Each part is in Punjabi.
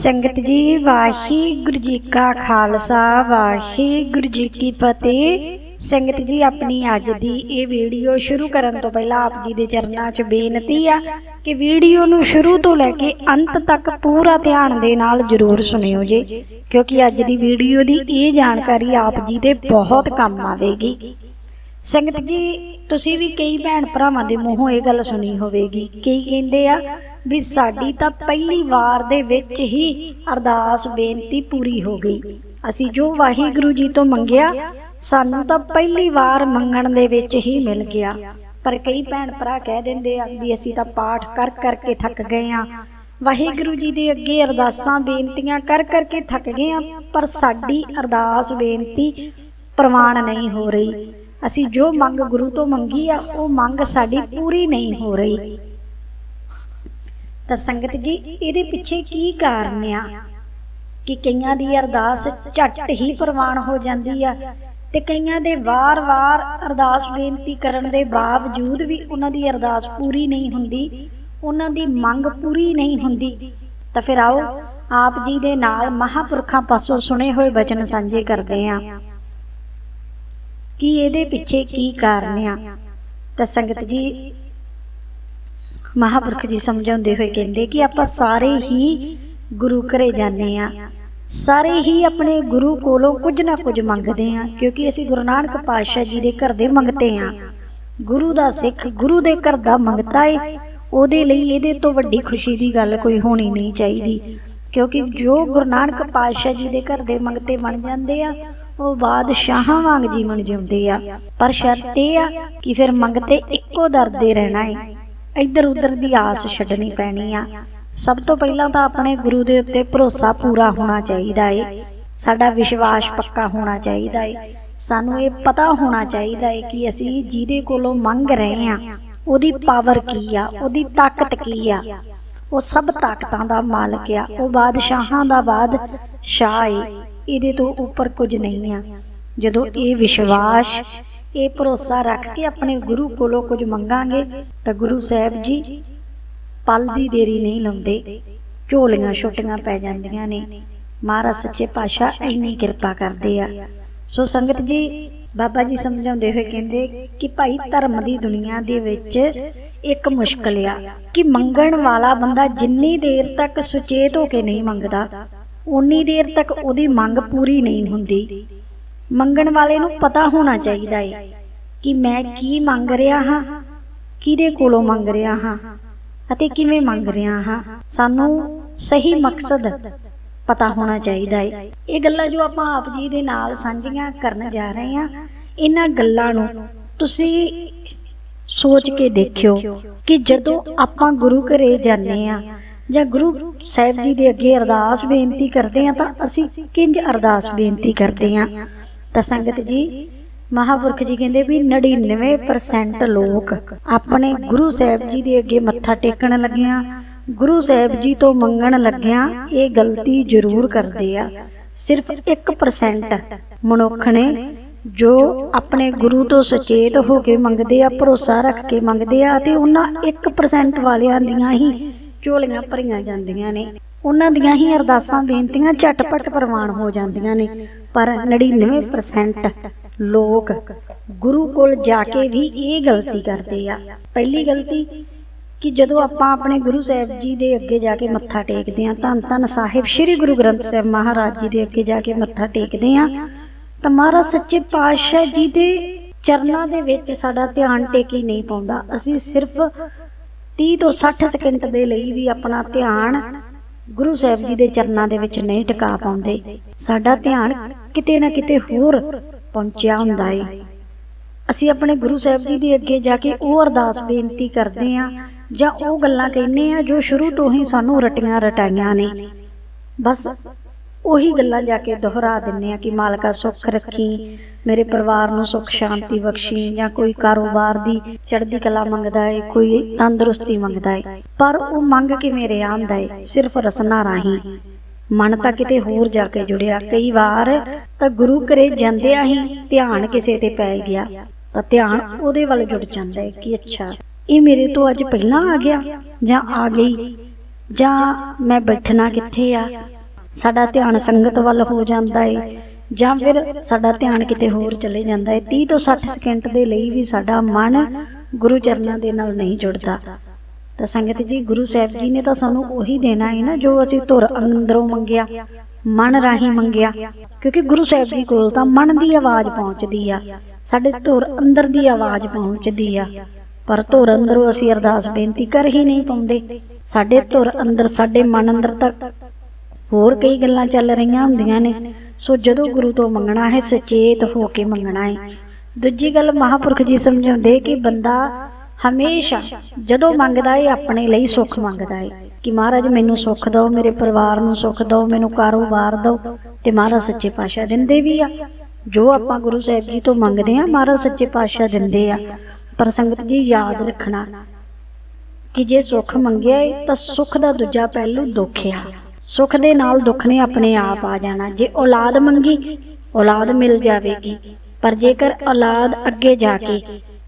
ਸੰਗਤ ਜੀ, ਵਾਹਿਗੁਰੂ ਜੀ ਕਾ ਖਾਲਸਾ, ਵਾਹਿਗੁਰੂ ਜੀ ਕੀ ਫਤਿਹ। ਸੰਗਤ ਜੀ, ਆਪਣੀ ਅੱਜ ਦੀ ਇਹ ਵੀਡੀਓ ਸ਼ੁਰੂ ਕਰਨ ਤੋਂ ਪਹਿਲਾਂ ਆਪ ਜੀ ਦੇ ਚਰਨਾਂ 'ਚ ਬੇਨਤੀ ਆ ਕਿ ਵੀਡੀਓ ਨੂੰ ਸ਼ੁਰੂ ਤੋਂ ਲੈ ਕੇ ਅੰਤ ਤੱਕ ਪੂਰਾ ਧਿਆਨ ਦੇ ਨਾਲ ਜਰੂਰ ਸੁਣਿਓ ਜੀ, ਕਿਉਂਕਿ ਅੱਜ ਦੀ ਵੀਡੀਓ ਦੀ ਇਹ ਜਾਣਕਾਰੀ ਆਪ ਜੀ ਦੇ ਬਹੁਤ ਕੰਮ ਆਵੇਗੀ। ਸੰਗਤ ਜੀ, ਤੁਸੀਂ ਵੀ ਕਈ ਭੈਣ ਭਰਾਵਾਂ ਦੇ ਮੂੰਹੋਂ ਇਹ ਗੱਲ ਸੁਣੀ ਹੋਵੇਗੀ। ਕਈ ਕਹਿੰਦੇ ਆ ਵੀ ਸਾਡੀ ਤਾਂ ਪਹਿਲੀ ਵਾਰ ਦੇ ਵਿੱਚ ਹੀ ਅਰਦਾਸ ਬੇਨਤੀ ਪੂਰੀ ਹੋ ਗਈ। ਅਸੀਂ ਜੋ ਵਾਹਿਗੁਰੂ ਜੀ ਤੋਂ ਮੰਗਿਆ, ਸਾਨੂੰ ਤਾਂ ਪਹਿਲੀ ਵਾਰ ਮੰਗਣ ਦੇ ਵਿੱਚ ਹੀ ਮਿਲ ਗਿਆ। ਪਰ ਕਈ ਭੈਣ ਭਰਾ ਕਹਿ ਦਿੰਦੇ ਆ ਵੀ ਅਸੀਂ ਤਾਂ ਪਾਠ ਕਰ ਕਰਕੇ ਥੱਕ ਗਏ ਆ। ਵਾਹਿਗੁਰੂ ਜੀ ਦੇ ਅੱਗੇ ਅਰਦਾਸਾਂ, ਬੇਨਤੀਆਂ ਕਰ ਕਰਕੇ ਥੱਕ ਗਏ ਆ, ਪਰ ਸਾਡੀ ਅਰਦਾਸ ਬੇਨਤੀ ਪ੍ਰਵਾਨ ਨਹੀਂ ਹੋ ਰਹੀ। ਅਸੀਂ ਜੋ ਮੰਗ ਗੁਰੂ ਤੋਂ ਮੰਗੀ ਆ, ਉਹ ਮੰਗ ਸਾਡੀ ਪੂਰੀ ਨਹੀਂ ਹੋ ਰਹੀ। ਤਾਂ ਸੰਗਤ ਜੀ, ਇਹਦੇ ਪਿੱਛੇ ਕੀ ਕਾਰਨ ਆ? ਕਿ ਕਈਆਂ ਦੀ ਅਰਦਾਸ ਝੱਟ ਹੀ ਪ੍ਰਵਾਨ ਹੋ ਜਾਂਦੀ ਆ ਤੇ ਕਈਆਂ ਦੇ ਵਾਰ-ਵਾਰ ਅਰਦਾਸ ਬੇਨਤੀ ਕਰਨ ਦੇ ਬਾਵਜੂਦ ਵੀ ਉਹਨਾਂ ਦੀ ਅਰਦਾਸ ਪੂਰੀ ਨਹੀਂ ਹੁੰਦੀ, ਉਹਨਾਂ ਦੀ ਮੰਗ ਪੂਰੀ ਨਹੀਂ ਹੁੰਦੀ। ਤਾਂ ਫਿਰ ਆਓ, ਆਪ ਜੀ ਦੇ ਨਾਲ ਮਹਾਪੁਰਖਾਂ ਪਾਸੋਂ ਸੁਣੇ ਹੋਏ ਬਚਨ ਸਾਂਝੇ ਕਰਦੇ ਆਂ। ਕਿ ਇਹਦੇ ਪਿੱਛੇ ਕੀ ਕਾਰਨ ਆ? ਤਾਂ ਸੰਗਤ ਜੀ ਮਹਾਪੁਰਖ ਜੀ ਸਮਝਾਉਂਦੇ ਹੋਏ ਕਹਿੰਦੇ ਕਿ ਆਪਾਂ ਸਾਰੇ ਹੀ ਗੁਰੂ ਘਰੇ ਜਾਂਦੇ ਆ। ਸਾਰੇ ਹੀ ਆਪਣੇ ਗੁਰੂ ਕੋਲੋਂ ਕੁਝ ਨਾ ਕੁਝ ਮੰਗਦੇ ਆ ਕਿਉਂਕਿ ਅਸੀਂ ਗੁਰੂ ਨਾਨਕ ਪਾਤਸ਼ਾਹ ਜੀ ਦੇ ਘਰ ਦੇ ਮੰਗਤੇ ਆ। ਗੁਰੂ ਦਾ ਸਿੱਖ ਗੁਰੂ ਦੇ ਘਰ ਦਾ ਮੰਗਤਾ ਏ। ਉਹਦੇ ਲਈ ਇਹਦੇ ਤੋਂ ਵੱਡੀ ਖੁਸ਼ੀ ਦੀ ਗੱਲ ਕੋਈ ਹੋਣੀ ਨਹੀਂ ਚਾਹੀਦੀ। ਕਿਉਂਕਿ ਜੋ ਗੁਰੂ ਨਾਨਕ ਪਾਤਸ਼ਾਹ ਜੀ ਦੇ ਘਰ ਦੇ ਮੰਗਤੇ ਬਣ ਜਾਂਦੇ ਆ। ਉਹ ਬਾਦਸ਼ਾਹਾਂ ਵਾਂਗ ਜੀਵਨ ਜਿਉਂਦੇ ਆ। ਪਰ ਸ਼ਰਤ ਇਹ ਆ ਕਿ ਫਿਰ ਮੰਗਤੇ ਇੱਕੋ ਦਰ ਦੇ ਰਹਿਣਾ ਏ। ਇੱਧਰ ਉੱਧਰ ਦੀ ਆਸ ਛੱਡਣੀ ਪੈਣੀ ਆ। ਸਭ ਤੋਂ ਪਹਿਲਾਂ ਤਾਂ ਆਪਣੇ ਗੁਰੂ ਦੇ ਉੱਤੇ ਭਰੋਸਾ ਪੂਰਾ ਹੋਣਾ ਚਾਹੀਦਾ ਏ। ਸਾਡਾ ਵਿਸ਼ਵਾਸ ਪੱਕਾ ਹੋਣਾ ਚਾਹੀਦਾ ਏ। ਸਾਨੂੰ ਇਹ ਪਤਾ ਹੋਣਾ ਚਾਹੀਦਾ ਏ ਕਿ ਅਸੀਂ ਜਿਹਦੇ ਕੋਲੋਂ ਮੰਗ ਰਹੇ ਆ, ਉਹਦੀ ਪਾਵਰ ਕੀ ਆ, ਉਹਦੀ ਤਾਕਤ ਕੀ ਆ। ਉਹ ਸਭ ਤਾਕਤਾਂ ਦਾ ਮਾਲਕ ਆ। ਉਹ ਬਾਦਸ਼ਾਹਾਂ ਦਾ ਬਾਦਸ਼ਾਹ ਏ। ਇਹਦੇ ਤੋਂ ਉੱਪਰ ਕੁਝ ਨਹੀਂ ਆ। ਜਦੋਂ ਇਹ ਵਿਸ਼ਵਾਸ, ਇਹ ਭਰੋਸਾ ਰੱਖ ਕੇ ਆਪਣੇ ਗੁਰੂ ਕੋਲੋਂ ਕੁਝ ਮੰਗਾਂਗੇ, ਤਾਂ ਗੁਰੂ ਸਾਹਿਬ ਜੀ ਪਲ ਦੀ ਦੇਰੀ ਨਹੀਂ ਲਾਉਂਦੇ। ਝੋਲੀਆਂ ਛੁੱਟੀਆਂ ਪੈ ਜਾਂਦੀਆਂ ਨੇ। ਮਹਾਰਾਜ ਸੱਚੇ ਪਾਤਸ਼ਾਹ ਇੰਨੀ ਕਿਰਪਾ ਕਰਦੇ ਆ। ਸੋ ਸੰਗਤ ਜੀ, ਬਾਬਾ ਜੀ ਸਮਝਾਉਂਦੇ ਹੋਏ ਕਹਿੰਦੇ ਕਿ ਭਾਈ ਧਰਮ ਦੀ ਦੁਨੀਆ ਦੇ ਵਿੱਚ ਇੱਕ ਮੁਸ਼ਕਲ ਆ ਕਿ ਮੰਗਣ ਵਾਲਾ ਬੰਦਾ ਜਿੰਨੀ ਦੇਰ ਤੱਕ ਸੁਚੇਤ ਹੋ ਕੇ ਨਹੀਂ ਮੰਗਦਾ ਉਨੀ ਦੇਰ ਤੱਕ ਉਹਦੀ ਮੰਗ ਪੂਰੀ ਨਹੀਂ ਹੁੰਦੀ। ਮੰਗਣ ਵਾਲੇ ਨੂੰ ਪਤਾ ਹੋਣਾ ਚਾਹੀਦਾ ਹੈ ਕਿ ਮੈਂ ਕੀ ਮੰਗ ਰਿਹਾ ਹਾਂ, ਕਿਹਦੇ ਕੋਲੋਂ ਮੰਗ ਰਿਹਾ ਹਾਂ ਅਤੇ ਕਿਵੇਂ ਮੰਗ ਰਿਹਾ ਹਾਂ। ਸਾਨੂੰ ਸਹੀ ਮਕਸਦ ਪਤਾ ਹੋਣਾ ਚਾਹੀਦਾ ਹੈ ਇਹ ਗੱਲਾਂ ਜੋ ਆਪਾਂ ਆਪ ਜੀ ਦੇ ਨਾਲ ਸਾਂਝੀਆਂ ਕਰਨ ਜਾ ਰਹੇ ਹਾਂ, ਇਹਨਾਂ ਗੱਲਾਂ ਨੂੰ ਤੁਸੀਂ ਸੋਚ ਕੇ ਦੇਖਿਓ ਕਿ ਜਦੋਂ ਆਪਾਂ ਗੁਰੂ ਘਰੇ ਜਾਂਦੇ ਆ ਜਾਂ ਗੁਰੂ ਸਾਹਿਬ ਜੀ ਦੇ ਅੱਗੇ ਅਰਦਾਸ ਬੇਨਤੀ ਕਰਦੇ ਆ ਤਾਂ ਅਸੀਂ ਕਿੰਜ ਅਰਦਾਸ ਬੇਨਤੀ ਕਰਦੇ ਆ ਤਾਂ ਸੰਗਤ ਜੀ, ਮਹਾਪੁਰਖ ਜੀ ਕਹਿੰਦੇ ਵੀ 99% ਲੋਕ ਆਪਣੇ ਗੁਰੂ ਸਾਹਿਬ ਜੀ ਦੇ ਅੱਗੇ ਮੱਥਾ ਟੇਕਣ ਲੱਗਿਆਂ ਗੁਰੂ ਸਾਹਿਬ ਜੀ ਤੋਂ ਮੰਗਣ ਲੱਗਿਆਂ ਇਹ ਗਲਤੀ ਜ਼ਰੂਰ ਕਰਦੇ ਆ। ਸਿਰਫ 1% ਮਨੁੱਖ ਨੇ ਜੋ ਆਪਣੇ ਗੁਰੂ ਤੋਂ ਸੁਚੇਤ ਹੋ ਕੇ ਮੰਗਦੇ ਆ, ਭਰੋਸਾ ਰੱਖ ਕੇ ਮੰਗਦੇ ਆ ਤੇ ਉਹਨਾਂ 1% ਵਾਲਿਆਂ ਦੀਆਂ ਹੀ ਝੋਲੀਆਂ ਭਰੀਆਂ ਜਾਂਦੀਆਂ ਨੇ। ਉਹਨਾਂ ਦੀਆਂ ਹੀ ਅਰਦਾਸਾਂ, ਬੇਨਤੀਆਂ ਝਟਪਟ ਪ੍ਰਵਾਨ ਹੋ ਜਾਂਦੀਆਂ ਨੇ। ਪਰ 99% ਲੋਕ ਗੁਰੂ ਕੋਲ ਜਾ ਕੇ ਵੀ ਇਹ ਗਲਤੀ ਕਰਦੇ ਆ। ਪਹਿਲੀ ਗਲਤੀ ਕਿ ਜਦੋਂ ਆਪਾਂ ਆਪਣੇ ਗੁਰੂ ਸਾਹਿਬ ਜੀ ਦੇ ਅੱਗੇ ਜਾ ਕੇ ਮੱਥਾ ਟੇਕਦੇ ਆ ਧੰਨ ਧੰਨ ਸਾਹਿਬ ਸ੍ਰੀ ਗੁਰੂ ਗ੍ਰੰਥ ਸਾਹਿਬ ਮਹਾਰਾਜ ਜੀ ਦੇ ਅੱਗੇ ਜਾ ਕੇ ਮੱਥਾ ਟੇਕਦੇ ਆ ਤਾਂ ਮਹਾਰਾਜ ਸੱਚੇ ਪਾਤਸ਼ਾਹ ਜੀ ਦੇ ਚਰਨਾਂ ਦੇ ਵਿੱਚ ਸਾਡਾ ਧਿਆਨ ਟੇਕੀ ਨਹੀਂ ਪਾਉਂਦਾ। ਅਸੀਂ ਸਿਰਫ 30 ਤੋਂ 60 ਸਕਿੰਟ ਦੇ ਲਈ ਵੀ ਆਪਣਾ ਧਿਆਨ ਗੁਰੂ ਸਾਹਿਬ ਜੀ ਦੇ ਚਰਨਾਂ ਦੇ ਵਿੱਚ ਨਹੀਂ ਟਿਕਾ ਪਾਉਂਦੇ। ਸਾਡਾ ਧਿਆਨ ਕਿਤੇ ਨਾ ਕਿਤੇ ਹੋਰ ਪਹੁੰਚਿਆ ਹੁੰਦਾ ਏ। ਅਸੀਂ ਆਪਣੇ ਗੁਰੂ ਸਾਹਿਬ ਜੀ ਦੇ ਅੱਗੇ ਜਾ ਕੇ ਉਹ ਅਰਦਾਸ ਬੇਨਤੀ ਕਰਦੇ ਆ ਜਾਂ ਉਹ ਗੱਲਾਂ ਕਹਿੰਦੇ ਆ ਜੋ ਸ਼ੁਰੂ ਤੋਂ ਹੀ ਸਾਨੂੰ ਰਟੀਆਂ ਰਟਾਈਆਂ ਨੇ। ਬਸ ਉਹੀ ਗੱਲਾਂ ਜਾ ਕੇ ਦੁਹਰਾ ਦਿੰਨੇ ਆ ਕਿ ਮਾਲਕਾ ਸੁੱਖ ਰੱਖੀ, ਮੇਰੇ ਪਰਿਵਾਰ ਨੂੰ ਸੁੱਖ, ਸ਼ਾਂਤੀ ਬਖਸ਼ੀ, ਜਾਂ ਕੋਈ ਕਾਰੋਬਾਰ ਦੀ ਚੜ੍ਹਦੀ ਕਲਾ ਮੰਗਦਾ ਏ, ਕੋਈ ਤੰਦਰੁਸਤੀ ਮੰਗਦਾ ਏ। ਪਰ ਉਹ ਮੰਗ ਕੇ ਮੇਰੇ ਆਂਦਾ ਏ? ਸਿਰਫ ਰਸਨਾ ਰਾਹੀਂ। ਮਨ ਤਾਂ ਕਿਤੇ ਹੋਰ ਜਾ ਕੇ ਜੁੜਿਆ। ਕਈ ਵਾਰ ਤਾਂ ਗੁਰੂ ਘਰੇ ਜਾਂਦਿਆਂ ਹੀ ਧਿਆਨ ਕਿਸੇ ਤੇ ਪੈ ਗਿਆ। ਤਾਂ ਧਿਆਨ ਉਹਦੇ ਵੱਲ ਜੁੜ ਜਾਂਦਾ ਹੈ ਕਿ ਅੱਛਾ, ਇਹ ਮੇਰੇ ਤੋਂ ਅੱਜ ਪਹਿਲਾਂ ਆ ਗਿਆ ਜਾਂ ਆ ਗਈ? ਜਾਂ ਮੈਂ ਬੈਠਣਾ ਕਿੱਥੇ ਆ? ਸਾਡਾ ਧਿਆਨ ਸੰਗਤ ਵੱਲ ਹੋ ਜਾਂਦਾ ਏ, ਜਾਂ ਫਿਰ ਸਾਡਾ ਧਿਆਨ ਕਿਤੇ ਹੋਰ ਚਲੇ ਜਾਂਦਾ ਏ। 30 ਤੋਂ 60 ਸਕਿੰਟ ਦੇ ਲਈ ਵੀ ਸਾਡਾ ਮਨ ਗੁਰੂ ਚਰਨਾਂ ਦੇ ਨਾਲ ਨਹੀਂ ਜੁੜਦਾ। ਤਾਂ ਸੰਗਤ ਜੀ, ਗੁਰੂ ਸਾਹਿਬ ਜੀ ਨੇ ਤਾਂ ਸਾਨੂੰ ਉਹੀ ਦੇਣਾ ਹੈ ਨਾ, ਜੋ ਅਸੀਂ ਧੁਰ ਅੰਦਰੋਂ ਮੰਗਿਆ, ਮਨ ਰਾਹੀਂ ਮੰਗਿਆ। ਕਿਉਂਕਿ ਗੁਰੂ ਸਾਹਿਬ ਜੀ ਕੋਲ ਤਾਂ ਮਨ ਦੀ ਆਵਾਜ਼ ਪਹੁੰਚਦੀ ਆ, ਸਾਡੇ ਧੁਰ ਅੰਦਰ ਦੀ ਆਵਾਜ਼ ਪਹੁੰਚਦੀ ਆ। ਪਰ ਧੁਰ ਅੰਦਰੋਂ ਅਸੀਂ ਅਰਦਾਸ ਬੇਨਤੀ ਕਰ ਹੀ ਨਹੀਂ ਪਾਉਂਦੇ। ਸਾਡੇ ਧੁਰ ਅੰਦਰ, ਸਾਡੇ ਮਨ ਅੰਦਰ ਤੱਕ ਹੋਰ ਕਈ ਗੱਲਾਂ ਚੱਲ ਰਹੀਆਂ ਹੁੰਦੀਆਂ ਨੇ। ਸੋ ਜਦੋਂ ਗੁਰੂ ਤੋਂ ਮੰਗਣਾ ਹੈ, ਸੁਚੇਤ ਹੋ ਕੇ ਮੰਗਣਾ ਹੈ। ਦੂਜੀ ਗੱਲ ਮਹਾਪੁਰਖ ਜੀ ਸਮਝਾਉਂਦੇ ਕਿ ਬੰਦਾ ਹਮੇਸ਼ਾ ਜਦੋਂ ਮੰਗਦਾ ਏ ਆਪਣੇ ਲਈ ਸੁੱਖ ਮੰਗਦਾ ਏ ਕਿ ਮਹਾਰਾਜ ਮੈਨੂੰ ਸੁੱਖ ਦਿਓ, ਮੇਰੇ ਪਰਿਵਾਰ ਨੂੰ ਸੁੱਖ ਦਿਓ, ਮੈਨੂੰ ਕਾਰੋਬਾਰ ਦਿਓ ਤੇ ਮਹਾਰਾਜ ਸੱਚੇ ਪਾਤਸ਼ਾਹ ਦਿੰਦੇ ਵੀ ਆ। ਜੋ ਆਪਾਂ ਗੁਰੂ ਸਾਹਿਬ ਜੀ ਤੋਂ ਮੰਗਦੇ ਆ ਮਹਾਰਾਜ ਸੱਚੇ ਪਾਤਸ਼ਾਹ ਦਿੰਦੇ ਆ। ਪਰ ਸੰਗਤ ਜੀ ਯਾਦ ਰੱਖਣਾ ਕਿ ਜੇ ਸੁੱਖ ਮੰਗਿਆ ਏ ਤਾਂ ਸੁੱਖ ਦਾ ਦੂਜਾ ਪਹਿਲੂ ਦੁੱਖ ਆ। ਸੁੱਖ ਦੇ ਨਾਲ ਦੁੱਖ ਨੇ ਆਪਣੇ ਆਪ ਆ ਜਾਣਾ। ਜੇ ਔਲਾਦ ਮੰਗੀ, ਔਲਾਦ ਮਿਲ ਜਾਵੇਗੀ। ਪਰ ਜੇਕਰ ਔਲਾਦ ਅੱਗੇ ਜਾ ਕੇ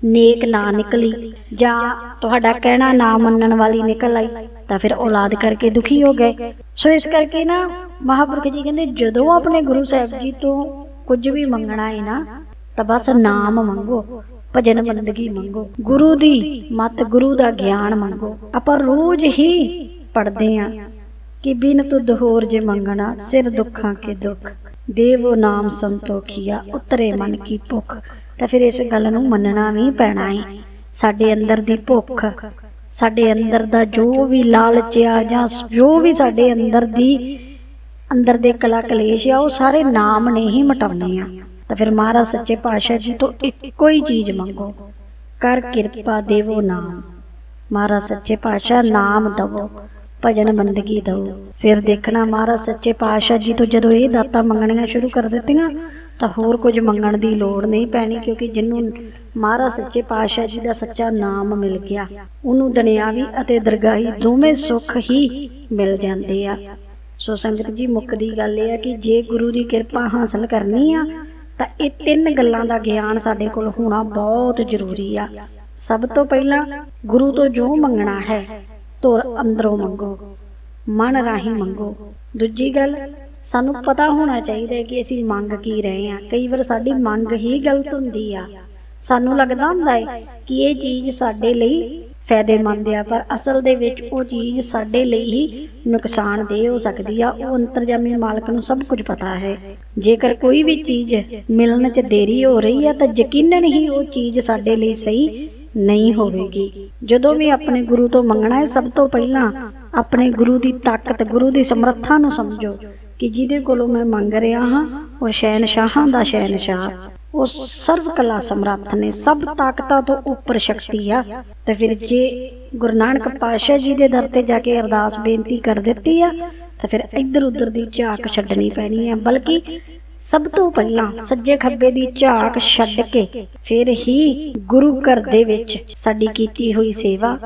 ਨੇਕ ਨਾ ਨਿਕਲੀ ਜਾਂ ਤੁਹਾਡਾ ਕਹਿਣਾ ਨਾ ਮੰਨਣ ਵਾਲੀ ਨਿਕਲ ਆਈ, ਤਾਂ ਫਿਰ ਔਲਾਦ ਕਰਕੇ ਦੁਖੀ ਹੋ ਗਏ। ਸੋ ਇਸ ਕਰਕੇ ਨਾ ਮਹਾਪੁਰਖ ਜੀ ਕਹਿੰਦੇ, ਜਦੋਂ ਆਪਣੇ ਗੁਰੂ ਸਾਹਿਬ ਜੀ ਤੋਂ ਕੁਝ ਵੀ ਮੰਗਣਾ ਹੈ ਨਾ, ਤਾਂ ਬਸ ਨਾਮ ਮੰਗੋ, ਭਜਨ ਬੰਦਗੀ ਮੰਗੋ। ਗੁਰੂ ਦੀ ਮਤ, ਗੁਰੂ ਦਾ ਗਿਆਨ ਮੰਗੋ। ਆਪਾਂ ਰੋਜ਼ ਹੀ ਪੜਦੇ ਆਂ। ਕਿ ਬਿਨ ਤੁਧ ਹੋਰ ਜੇ ਮੰਗਣਾ, ਸਿਰ ਦੁੱਖਾਂ ਕੇ ਦੁੱਖ। ਦੇਵੋ ਨਾਮ ਸੰਤੋਖੀਆ, ਉਤਰੇ ਮਨ ਕੀ ਭੁੱਖ। ਤਾਂ ਫਿਰ ਇਸ ਗੱਲ ਨੂੰ ਮੰਨਣਾ ਵੀ ਪੈਣਾ ਹੈ ਸਾਡੇ ਅੰਦਰ ਦੀ ਭੁੱਖ, ਸਾਡੇ ਅੰਦਰ ਦਾ ਜੋ ਵੀ ਲਾਲਚ ਆ ਜਾਂ ਜੋ ਵੀ ਸਾਡੇ ਅੰਦਰ ਦੀ, ਅੰਦਰ ਦੇ ਕਲਾ ਕਲੇਸ਼ ਆ, ਉਹ ਸਾਰੇ ਨਾਮ ਨੇ ਹੀ ਮਟਾਉਣੇ ਆ। ਤਾਂ ਫਿਰ ਮਹਾਰਾਜ ਸੱਚੇ ਪਾਤਸ਼ਾਹ ਜੀ ਤੋਂ ਇੱਕੋ ਹੀ ਚੀਜ਼ ਮੰਗੋ। ਕਰ ਕਿਰਪਾ ਦੇਵੋ ਨਾਮ। ਮਹਾਰਾਜ ਸੱਚੇ ਪਾਤਸ਼ਾਹ, ਨਾਮ ਦਵੋ। ਭਜਨ ਬੰਦਗੀ ਦਵੋ ਫਿਰ ਦੇਖਣਾ ਮਹਾਰਾਜ ਸੱਚੇ ਪਾਤਸ਼ਾਹ ਜੀ ਤੋਂ ਜਦੋਂ ਇਹ ਦਾਤਾਂ ਮੰਗਣੀਆਂ ਸ਼ੁਰੂ ਕਰ ਦਿੱਤੀਆਂ, ਤਾਂ ਹੋਰ ਕੁਝ ਮੰਗਣ ਦੀ ਲੋੜ ਨਹੀਂ ਪੈਣੀ ਕਿਉਂਕਿ ਜਿਹਨੂੰ ਮਹਾਰਾਜ ਸੱਚੇ ਪਾਤਸ਼ਾਹ ਜੀ ਦਾ ਸੱਚਾ ਨਾਮ ਮਿਲ ਗਿਆ, ਉਹਨੂੰ ਦੁਨਿਆਵੀ ਅਤੇ ਦਰਗਾਹੀ ਦੋਵੇਂ ਸੁੱਖ ਹੀ ਮਿਲ ਜਾਂਦੇ ਆ। ਸੋ ਸੰਗਤ ਜੀ ਮੁੱਕਦੀ ਗੱਲ ਇਹ ਆ ਕਿ ਜੇ ਗੁਰੂ ਦੀ ਕਿਰਪਾ ਹਾਸਲ ਕਰਨੀ ਆ, ਤਾਂ ਇਹ ਤਿੰਨ ਗੱਲਾਂ ਦਾ ਗਿਆਨ ਸਾਡੇ ਕੋਲ ਹੋਣਾ ਬਹੁਤ ਜ਼ਰੂਰੀ ਆ। ਸਭ ਤੋਂ ਪਹਿਲਾਂ ਗੁਰੂ ਤੋਂ ਜੋ ਮੰਗਣਾ ਹੈ ਧੁਰ ਅੰਦਰੋਂ ਮੰਗੋ, ਮਨ ਰਾਹੀਂ ਮੰਗੋ। ਦੂਜੀ ਗੱਲ, ਸਾਨੂੰ ਪਤਾ ਹੋਣਾ ਚਾਹੀਦਾ ਹੈ ਕਿ ਅਸੀਂ ਮੰਗ ਕੀ ਰਹੇ ਹਾਂ। ਕਈ ਵਾਰ ਸਾਡੀ ਮੰਗ ਹੀ ਗਲਤ ਹੁੰਦੀ ਆ। ਸਾਨੂੰ ਲੱਗਦਾ ਹੁੰਦਾ ਹੈ ਕਿ ਇਹ ਚੀਜ਼ ਸਾਡੇ ਲਈ ਫਾਇਦੇਮੰਦ ਆ, ਪਰ ਅਸਲ ਦੇ ਵਿੱਚ ਉਹ ਚੀਜ਼ ਸਾਡੇ ਲਈ ਹੀ ਨੁਕਸਾਨਦੇਹ ਹੋ ਸਕਦੀ ਆ। ਉਹ ਅੰਤਰਜਾਮੀ ਮਾਲਕ ਨੂੰ ਸਭ ਕੁਝ ਪਤਾ ਹੈ। ਜੇਕਰ ਕੋਈ ਵੀ ਚੀਜ਼ ਮਿਲਣ 'ਚ ਦੇਰੀ ਹੋ ਰਹੀ ਆ, ਤਾਂ ਯਕੀਨਨ ਹੀ ਉਹ ਚੀਜ਼ ਸਾਡੇ ਲਈ ਸਹੀ ਨਹੀਂ ਹੋਵੇਗੀ। ਜਦੋਂ ਵੀ ਆਪਣੇ ਗੁਰੂ ਤੋਂ ਮੰਗਣਾ ਹੈ, ਸਭ ਤੋਂ ਪਹਿਲਾਂ ਆਪਣੇ ਗੁਰੂ ਦੀ ਤਾਕਤ, ਗੁਰੂ ਦੀ ਸਮਰੱਥਾ ਨੂੰ ਸਮਝੋ ਕਿ ਜਿਹਦੇ ਕੋਲੋਂ ਮੈਂ ਮੰਗ ਰਿਹਾ ਹਾਂ, ਉਹ ਸ਼ਹਿਨਸ਼ਾਹਾਂ ਦਾ ਸ਼ਹਿਨਸ਼ਾਹ। ਉਹ ਸਰਵ ਕਲਾ ਸਮਰੱਥ ਨੇ, ਸਭ ਤਾਕਤਾਂ ਤੋਂ ਉੱਪਰ ਸ਼ਕਤੀ ਆ। ਤੇ ਫਿਰ ਜੇ ਗੁਰੂ ਨਾਨਕ ਪਾਤਸ਼ਾਹ ਜੀ ਦੇ ਦਰ ਤੇ ਜਾ ਕੇ ਅਰਦਾਸ ਬੇਨਤੀ ਕਰ ਦਿੱਤੀ ਆ, ਤਾਂ ਫਿਰ ਇੱਧਰ ਉੱਧਰ ਦੀ ਝਾਕ ਛੱਡਣੀ ਪੈਣੀ ਆ। ਬਲਕਿ ਸਭ ਤੋਂ ਪਹਿਲਾਂ ਸੱਜੇ ਖੱਬੇ ਦੀ ਝਾਕ ਛੱਡ ਕੇ ਫਿਰ ਹੀ ਗੁਰੂ ਘਰ ਦੇ ਵਿੱਚ ਸਾਡੀ ਕੀਤੀ ਹੋਈ ਸੇਵਾ,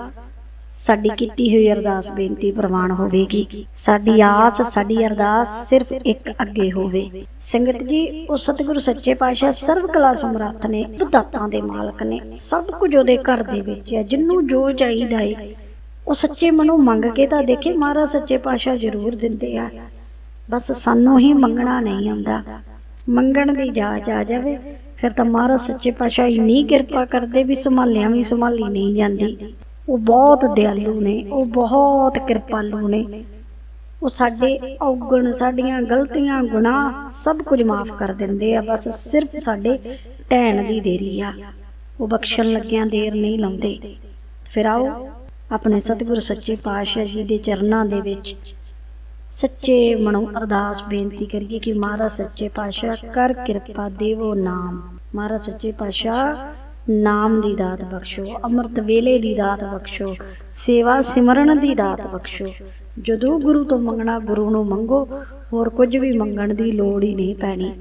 ਸਾਡੀ ਕੀਤੀ ਹੋਈ ਅਰਦਾਸ ਬੇਨਤੀ ਪ੍ਰਵਾਨ ਹੋਵੇਗੀ। ਸਾਡੀ ਆਸ, ਸਾਡੀ ਅਰਦਾਸ ਸਿਰਫ ਇੱਕ ਅੱਗੇ ਹੋਵੇ। ਸੰਗਤ ਜੀ, ਉਹ ਸਤਿਗੁਰੂ ਸੱਚੇ ਪਾਤਸ਼ਾਹ ਸਰਵ ਕਲਾ ਸਮਰੱਥ ਨੇ ਦਾਤਾਂ ਦੇ ਮਾਲਕ ਨੇ, ਸਭ ਕੁਝ ਉਹਦੇ ਘਰ ਦੇ ਵਿੱਚ ਹੈ। ਜਿੰਨੂੰ ਜੋ ਚਾਹੀਦਾ ਹੈ ਉਹ ਸੱਚੇ ਮਨੋਂ ਮੰਗ ਕੇ ਤਾਂ ਦੇਖੇ, ਮਹਾਰਾਜ ਸੱਚੇ ਪਾਤਸ਼ਾਹ ਜ਼ਰੂਰ ਦਿੰਦੇ ਆ। ਬਸ ਸਾਨੂੰ ਹੀ ਮੰਗਣਾ ਨਹੀਂ ਆਉਂਦਾ। ਮੰਗਣ ਦੀ ਜਾਚ ਆ ਜਾਵੇ, ਫਿਰ ਤਾਂ ਮਹਾਰਾਜ ਸੱਚੇ ਪਾਤਸ਼ਾਹ ਇੰਨੀ ਕਿਰਪਾ ਕਰਦੇ ਵੀ ਸੰਭਾਲਿਆ ਵੀ ਸੰਭਾਲੀ ਨਹੀਂ ਜਾਂਦੀ। ਉਹ ਬਹੁਤ ਦਿਆਲੂ ਨੇ, ਉਹ ਬਹੁਤ ਕਿਰਪਾਲੂ ਨੇ। ਉਹ ਸਾਡੇ ਔਗਣ, ਸਾਡੀਆਂ ਗਲਤੀਆਂ, ਗੁਨਾਹ ਸਭ ਕੁਝ ਮਾਫ ਕਰ ਦਿੰਦੇ ਆ, ਬਸ ਸਿਰਫ ਸਾਡੇ ਟੈਣ ਦੀ ਦੇਰੀ ਆ। ਉਹ ਬਖਸ਼ਣ ਲੱਗਿਆਂ ਦੇਰ ਨਹੀਂ ਲਾਉਂਦੇ। ਫਿਰ ਆਓ, ਆਪਣੇ ਸਤਿਗੁਰ ਸੱਚੇ ਪਾਤਸ਼ਾਹ ਜੀ ਦੇ ਚਰਨਾਂ ਦੇ ਵਿੱਚ ਸੱਚੇ ਮਨੋਂ ਅਰਦਾਸ ਬੇਨਤੀ ਕਰੀਏ ਕਿ ਮਹਾਰਾਜ ਸੱਚੇ ਪਾਤਸ਼ਾਹ ਕਰ ਕਿਰਪਾ ਦੇਵੋ ਨਾਮ। ਮਹਾਰਾਜ ਸੱਚੇ ਪਾਤਸ਼ਾਹ ਨਾਮ ਦੀ ਦਾਤ ਬਖਸ਼ੋ, ਅੰਮ੍ਰਿਤ ਵੇਲੇ ਦੀ ਦਾਤ ਬਖਸ਼ੋ, ਸੇਵਾ ਸਿਮਰਨ ਦੀ ਦਾਤ ਬਖਸ਼ੋ। ਜਦੋਂ ਗੁਰੂ ਤੋਂ ਮੰਗਣਾ ਗੁਰੂ ਨੂੰ ਮੰਗੋ, ਹੋਰ ਕੁਝ ਵੀ ਮੰਗਣ ਦੀ ਲੋੜ ਹੀ ਨਹੀਂ ਪੈਣੀ।